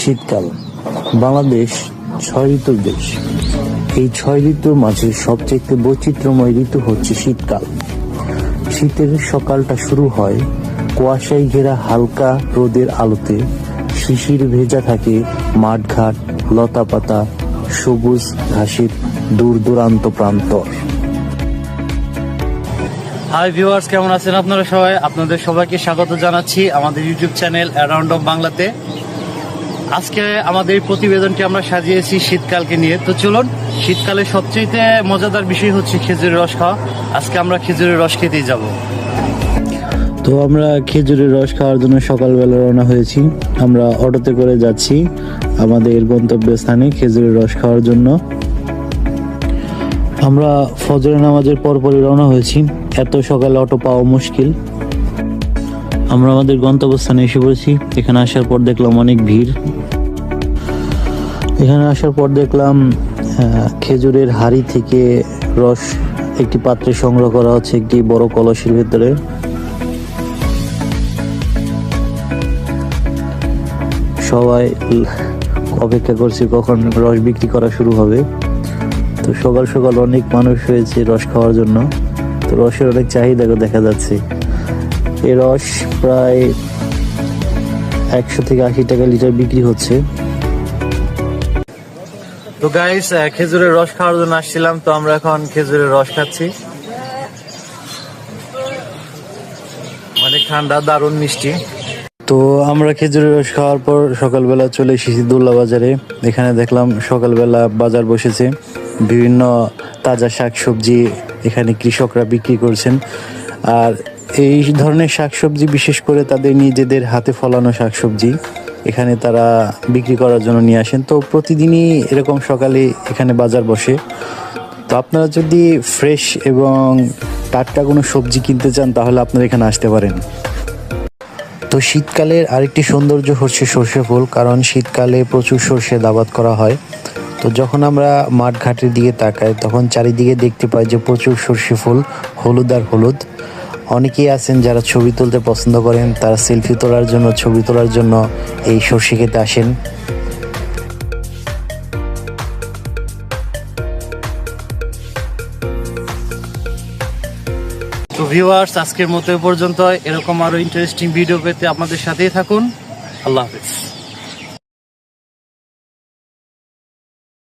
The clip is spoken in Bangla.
শীতকাল। বাংলাদেশ ছয় ঋতুর দেশ। এই ছয় ঋতুর মাঝে সবচেয়ে বৈচিত্র্যময় ঋতু হচ্ছে শীতকাল। শীতের সকালটা শুরু হয় কুয়াশায় ঘেরা হালকা রোদের আলোতে। শিশির ভেজা থাকে মাঠঘাট, লতাপাতা, সবুজ ঘাসের দূর দূরান্ত প্রান্তর। হাই ভিউয়ার্স কেমন আছেন আপনারা সবাই? আপনাদের সবাইকে স্বাগত জানাচ্ছি আমাদের ইউটিউব চ্যানেল অ্যারাউন্ড অফ বাংলাতে আজকে আমাদের প্রতিবেদনটি আমরা সাজিয়েছি শীতকালকে নিয়ে। তো চলুন, শীতকালে সবচেয়ে মজাদার বিষয় হচ্ছে খেজুরের রস খাওয়া। আজকে আমরা খেজুরের রস খেতেই যাব। তো আমরা খেজুরের রস খাওয়ার জন্য সকালবেলা রওনা হয়েছি। আমরা অটোতে করে যাচ্ছি আমাদের গন্তব্যস্থানে খেজুরের রস খাওয়ার জন্য। আমরা ফজরের নামাজের পরপরই রওনা হয়েছি। এত সকালে অটো পাওয়া মুশকিল। আমরা আমাদের গন্তব্যস্থানে এসে পড়েছি। এখানে আসার পর দেখলাম অনেক ভিড়। এখানে আসার পর দেখলাম খেজুরের হাড়ি থেকে রস একটি পাত্রে সংগ্রহ করা হচ্ছে একটি বড় কলসের ভেতরে। সবাই অপেক্ষা করছে কখন রস বিক্রি করা শুরু হবে। তো সকাল সকাল অনেক মানুষ হয়েছে রস খাওয়ার জন্য। তো রসের অনেক চাহিদা দেখা যাচ্ছে। এই রস প্রায় একশো থেকে আশি টাকা লিটার বিক্রি হচ্ছে। তো গাইস খেজুরের রস খাওয়ার জন্য আসছিলাম তো আমরা এখন খেজুরের রস খাচ্ছি। অনেক ঠান্ডা দারুণ মিষ্টি। তো আমরা খেজুরের রস খাওয়ার পর সকালবেলা চলে এসেছি দুল্লা বাজারে। এখানে দেখলাম সকালবেলা বাজার বসেছে। বিভিন্ন তাজা শাকসবজি এখানে কৃষকরা বিক্রি করছেন। আর এই ধরনের শাকসবজি, বিশেষ করে তাদের নিজেদের হাতে ফলানো শাকসবজি, এখানে তারা বিক্রি করার জন্য নিয়ে আসেন। তো প্রতিদিনই এরকম সকালে এখানে বাজার বসে। তো আপনারা যদি ফ্রেশ এবং টাটকা কোনো সবজি কিনতে চান, তাহলে আপনারা এখানে আসতে পারেন। তো শীতকালের আরেকটি সৌন্দর্য হচ্ছে সর্ষে ফুল, কারণ শীতকালে প্রচুর সর্ষে দাবাত করা হয়। তো যখন আমরা মাঠ ঘাটের দিকে তাকাই, তখন চারিদিকে দেখতে পাই যে প্রচুর সর্ষে ফুল, হলুদ আর হলুদ। অনেকেই আছেন যারা ছবি তুলতে পছন্দ করেন, তারা সেলফি তোলার জন্য, ছবি তোলার জন্য এই সর্ষে খেতে আসেন। তো ভিউয়ার্স আজকের মতো পর্যন্ত। এরকম আরও ইন্টারেস্টিং ভিডিও পেতে আপনাদের সাথেই থাকুন। আল্লাহ হাফিজ।